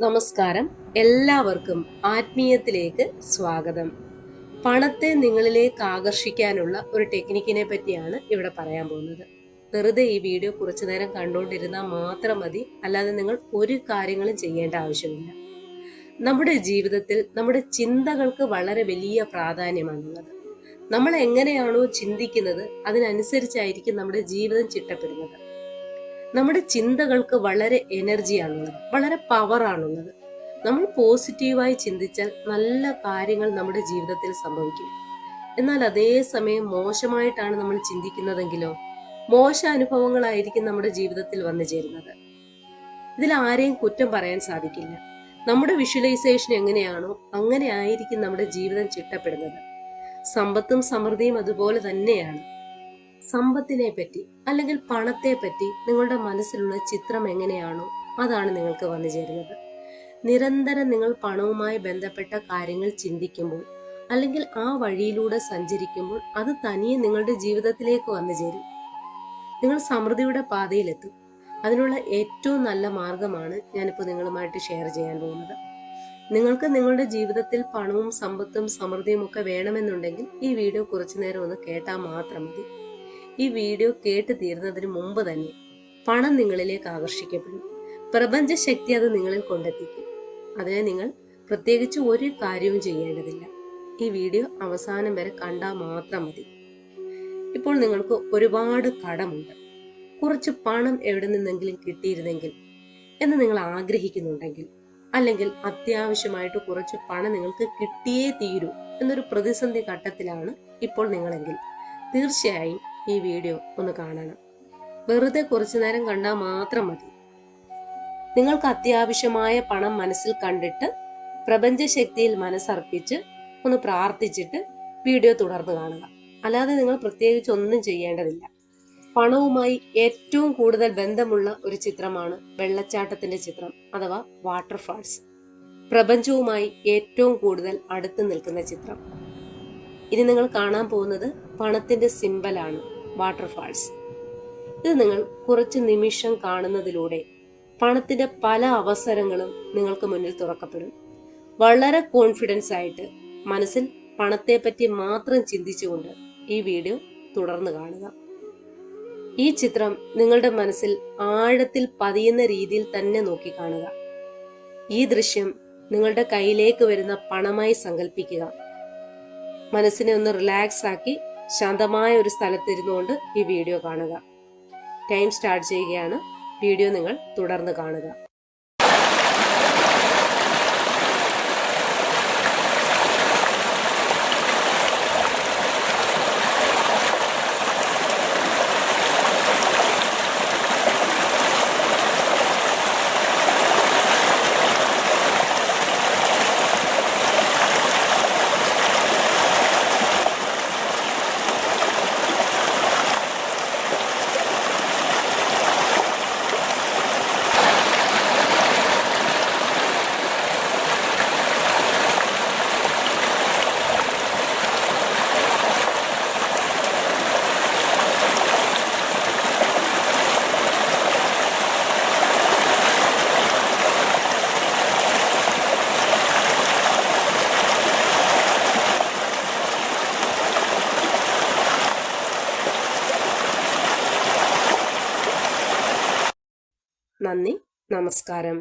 നമസ്കാരം. എല്ലാവർക്കും ആത്മീയത്തിലേക്ക് സ്വാഗതം. പണത്തെ നിങ്ങളിലേക്ക് ആകർഷിക്കാനുള്ള ഒരു ടെക്നിക്കിനെ പറ്റിയാണ് ഇവിടെ പറയാൻ പോകുന്നത്. വെറുതെ ഈ വീഡിയോ കുറച്ചു നേരം കണ്ടുകൊണ്ടിരുന്നാൽ മാത്രം മതി. അല്ലാതെ നിങ്ങൾ ഒരു കാര്യങ്ങളും ചെയ്യേണ്ട ആവശ്യമില്ല. നമ്മുടെ ജീവിതത്തിൽ നമ്മുടെ ചിന്തകൾക്ക് വളരെ വലിയ പ്രാധാന്യമാണുള്ളത്. നമ്മൾ എങ്ങനെയാണോ ചിന്തിക്കുന്നത് അതിനനുസരിച്ചായിരിക്കും നമ്മുടെ ജീവിതം ചിട്ടപ്പെടുന്നത്. നമ്മുടെ ചിന്തകൾക്ക് വളരെ എനർജിയാണുള്ളത് വളരെ പവറാണുള്ളത് നമ്മൾ പോസിറ്റീവായി ചിന്തിച്ചാൽ നല്ല കാര്യങ്ങൾ നമ്മുടെ ജീവിതത്തിൽ സംഭവിക്കും. എന്നാൽ അതേ സമയം മോശമായിട്ടാണ് നമ്മൾ ചിന്തിക്കുന്നതെങ്കിലോ മോശ അനുഭവങ്ങളായിരിക്കും നമ്മുടെ ജീവിതത്തിൽ വന്നു ചേരുന്നത്. ഇതിൽ ആരെയും കുറ്റം പറയാൻ സാധിക്കില്ല. നമ്മുടെ വിഷ്വലൈസേഷൻ എങ്ങനെയാണോ അങ്ങനെ ആയിരിക്കും നമ്മുടെ ജീവിതം ചിട്ടപ്പെടുന്നത്. സമ്പത്തും സമൃദ്ധിയും അതുപോലെ തന്നെയാണ്. സമ്പത്തിനെ പറ്റി അല്ലെങ്കിൽ പണത്തെ പറ്റി നിങ്ങളുടെ മനസ്സിലുള്ള ചിത്രം എങ്ങനെയാണോ അതാണ് നിങ്ങൾക്ക് വന്നു ചേരുന്നത്. നിരന്തരം നിങ്ങൾ പണവുമായി ബന്ധപ്പെട്ട കാര്യങ്ങൾ ചിന്തിക്കുമ്പോൾ അല്ലെങ്കിൽ ആ വഴിയിലൂടെ സഞ്ചരിക്കുമ്പോൾ അത് തനിയെ നിങ്ങളുടെ ജീവിതത്തിലേക്ക് വന്നു ചേരും. നിങ്ങൾ സമൃദ്ധിയുടെ പാതയിലെത്തും. അതിനുള്ള ഏറ്റവും നല്ല മാർഗമാണ് ഞാനിപ്പോൾ നിങ്ങളുമായിട്ട് ഷെയർ ചെയ്യാൻ പോകുന്നത്. നിങ്ങൾക്ക് നിങ്ങളുടെ ജീവിതത്തിൽ പണവും സമ്പത്തും സമൃദ്ധിയും ഒക്കെ വേണമെന്നുണ്ടെങ്കിൽ ഈ വീഡിയോ കുറച്ചു നേരം ഒന്ന് കേട്ടാൽ മാത്രം മതി. ഈ വീഡിയോ കേട്ട് തീരുന്നതിന് മുമ്പ് തന്നെ പണം നിങ്ങളിലേക്ക് ആകർഷിക്കപ്പെടും. പ്രപഞ്ച ശക്തി അത് നിങ്ങളിൽ കൊണ്ടെത്തിക്കും. അതിന് നിങ്ങൾ പ്രത്യേകിച്ച് ഒരു കാര്യവും ചെയ്യേണ്ടതില്ല. ഈ വീഡിയോ അവസാനം വരെ കണ്ടാൽ മാത്രം മതി. ഇപ്പോൾ നിങ്ങൾക്ക് ഒരുപാട് കടമുണ്ട്. കുറച്ച് പണം എവിടെ നിന്നെങ്കിലും കിട്ടിയിരുന്നെങ്കിൽ എന്ന് നിങ്ങൾ ആഗ്രഹിക്കുന്നുണ്ടെങ്കിൽ അല്ലെങ്കിൽ അത്യാവശ്യമായിട്ട് കുറച്ച് പണം നിങ്ങൾക്ക് കിട്ടിയേ തീരൂ എന്നൊരു പ്രതിസന്ധി ഘട്ടത്തിലാണ് ഇപ്പോൾ നിങ്ങളെങ്കിൽ. തീർച്ചയായും ഈ വീഡിയോ ഒന്ന് കാണണം. വെറുതെ കുറച്ചു നേരം കണ്ടാൽ മാത്രം മതി. നിങ്ങൾക്ക് അത്യാവശ്യമായ പണം മനസ്സിൽ കണ്ടിട്ട് പ്രപഞ്ചശക്തിയിൽ മനസ്സർപ്പിച്ച് ഒന്ന് പ്രാർത്ഥിച്ചിട്ട് വീഡിയോ തുടർന്ന് കാണുക. അല്ലാതെ നിങ്ങൾ പ്രത്യേകിച്ച് ഒന്നും ചെയ്യേണ്ടതില്ല. പണവുമായി ഏറ്റവും കൂടുതൽ ബന്ധമുള്ള ഒരു ചിത്രമാണ് വെള്ളച്ചാട്ടത്തിന്റെ ചിത്രം അഥവാ വാട്ടർഫാൾസ്. പ്രപഞ്ചവുമായി ഏറ്റവും കൂടുതൽ അടുത്ത് നിൽക്കുന്ന ചിത്രം. ഇനി നിങ്ങൾ കാണാൻ പോകുന്നത് പണത്തിന്റെ സിമ്പലാണ് വാട്ടർഫാൾസ് ഇത് നിങ്ങൾ കുറച്ച് നിമിഷം കാണുന്നതിലൂടെ പണത്തിന്റെ പല അവസരങ്ങളും നിങ്ങൾക്ക് മുന്നിൽ തുറക്കപ്പെടും. വളരെ കോൺഫിഡൻസ് ആയിട്ട് മനസ്സിൽ പണത്തെപ്പറ്റി മാത്രം ചിന്തിച്ചുകൊണ്ട് ഈ വീഡിയോ തുടർന്ന് കാണുക. ഈ ചിത്രം നിങ്ങളുടെ മനസ്സിൽ ആഴത്തിൽ പതിയുന്ന രീതിയിൽ തന്നെ നോക്കി കാണുക. ഈ ദൃശ്യം നിങ്ങളുടെ കയ്യിലേക്ക് വരുന്ന പണമായി സങ്കല്പിക്കുക മനസ്സിനെ ഒന്ന് റിലാക്സ് ആക്കി ശാന്തമായ ഒരു സ്ഥലത്തിരുന്നുകൊണ്ട് ഈ വീഡിയോ കാണുക. ടൈം സ്റ്റാർട്ട് ചെയ്യുകയാണ്. വീഡിയോ നിങ്ങൾ തുടർന്ന് കാണുക. നന്ദി. നമസ്കാരം.